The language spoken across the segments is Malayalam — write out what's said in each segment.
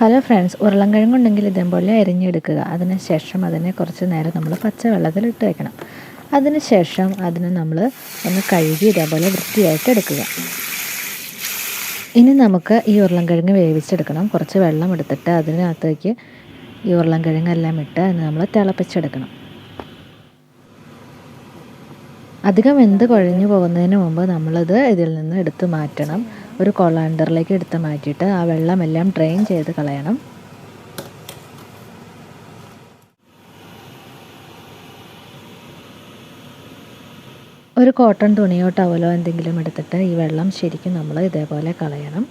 ഹലോ ഫ്രണ്ട്സ് ഉരുളൻകിഴങ്ങ് ഉണ്ടെങ്കിൽ ഇതേപോലെ അരിഞ്ഞെടുക്കുക. അതിന് ശേഷം അതിനെ കുറച്ച് നേരം നമ്മൾ പച്ചവെള്ളത്തിൽ ഇട്ട് വെക്കണം. അതിനുശേഷം അതിനെ നമ്മൾ ഒന്ന് കഴുകി ഇതേപോലെ വൃത്തിയായിട്ട് എടുക്കുക. ഇനി നമുക്ക് ഈ ഉരുളൻകിഴങ്ങ് വേവിച്ചെടുക്കണം. കുറച്ച് വെള്ളം എടുത്തിട്ട് അതിനകത്തേക്ക് ഈ ഉരുളൻകിഴങ്ങെല്ലാം ഇട്ട് അതിന് നമ്മൾ തിളപ്പിച്ചെടുക്കണം. അധികം വെന്ത് കുഴഞ്ഞു പോകുന്നതിന് മുമ്പ് നമ്മളത് ഇതിൽ നിന്ന് എടുത്ത് മാറ്റണം. ഒരു കൊളാണ്ടറിലേക്ക് എടുത്ത് മാറ്റിയിട്ട് ആ വെള്ളമെല്ലാം ഡ്രെയിൻ ചെയ്ത് കളയണം. ഒരു കോട്ടൺ തുണിയോ ടവലോ എന്തെങ്കിലും എടുത്തിട്ട് ഈ വെള്ളം ശരിക്കും നമ്മൾ ഇതേപോലെ കളയണം.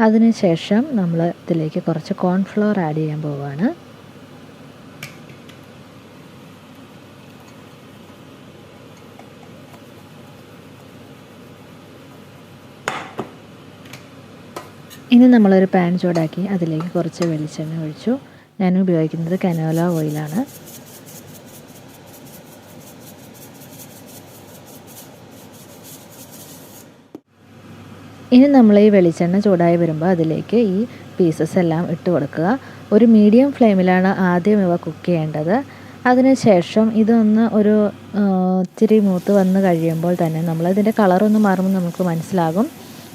അതിനുശേഷം നമ്മൾ ഇതിലേക്ക് കുറച്ച് കോൺഫ്ലോർ ആഡ് ചെയ്യാൻ പോവുകയാണ് ഇനി നമ്മളൊരു പാൻ ചൂടാക്കി അതിലേക്ക് കുറച്ച് വെളിച്ചെണ്ണ ഒഴിച്ചു. ഞാൻ ഉപയോഗിക്കുന്നത് കനോല ഓയിലാണ്. ഇനി നമ്മൾ ഈ വെളിച്ചെണ്ണ ചൂടായി വരുമ്പോൾ അതിലേക്ക് ഈ പീസസ് എല്ലാം ഇട്ട് കൊടുക്കുക. ഒരു മീഡിയം ഫ്ലെയിമിലാണ് ആദ്യം ഇവ കുക്ക് ചെയ്യേണ്ടത്. അതിനുശേഷം ഇതൊന്ന് ഒരു ഇത്തിരി മൂത്ത് വന്ന് കഴിയുമ്പോൾ തന്നെ നമ്മൾ ഇതിന്റെ കളറൊന്ന് മാറുമ്പോൾ നമുക്ക് മനസ്സിലാകും.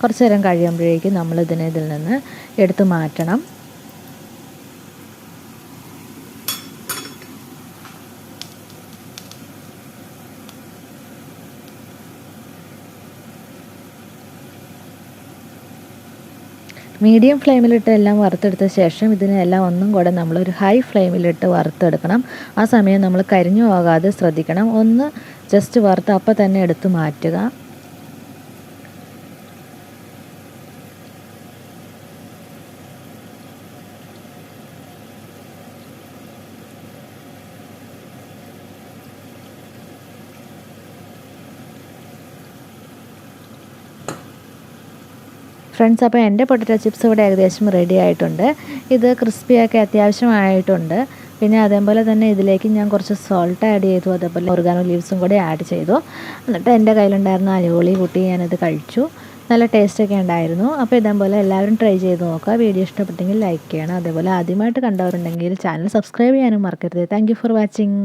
കുറച്ച് നേരം കഴിയുമ്പോഴേക്കും നമ്മൾ ഇതിനെ ഇതിൽ നിന്ന് എടുത്തു മാറ്റണം. മീഡിയം ഫ്ലെയിമിലിട്ട് എല്ലാം വറുത്തെടുത്ത ശേഷം ഇതിനെല്ലാം ഒന്നും കൂടെ നമ്മളൊരു ഹൈ ഫ്ലെയിമിലിട്ട് വറുത്തെടുക്കണം. ആ സമയം നമ്മൾ കരിഞ്ഞു പോകാതെ ശ്രദ്ധിക്കണം. ഒന്ന് ജസ്റ്റ് വറുത്ത് അപ്പം തന്നെ എടുത്തു മാറ്റുക. ഫ്രണ്ട്സ് അപ്പോൾ എന്റെ പൊട്ടറ്റോ ചിപ്സ് ഇവിടെ ഏകദേശം റെഡി ആയിട്ടുണ്ട്. ഇത് ക്രിസ്പിയൊക്കെ അത്യാവശ്യമായിട്ടുണ്ട്. പിന്നെ അതേപോലെ തന്നെ ഇതിലേക്ക് ഞാൻ കുറച്ച് സോൾട്ട് ആഡ് ചെയ്തു അതേപോലെ ഓർഗാനോ ലീവ്സും കൂടി ആഡ് ചെയ്തു. എന്നിട്ട് എന്റെ കയ്യിലുണ്ടായിരുന്ന അലോളി കൂട്ടി ഞാനത് കഴിച്ചു. നല്ല ടേസ്റ്റൊക്കെ ഉണ്ടായിരുന്നു. അപ്പോൾ ഇതേപോലെ എല്ലാവരും ട്രൈ ചെയ്ത് നോക്കുക. വീഡിയോ ഇഷ്ടപ്പെട്ടെങ്കിൽ ലൈക്ക് ചെയ്യണം. അതേപോലെ ആദ്യമായിട്ട് കണ്ടവരുണ്ടെങ്കിൽ ചാനൽ സബ്സ്ക്രൈബ് ചെയ്യാനും മറക്കരുത്. Thank for watching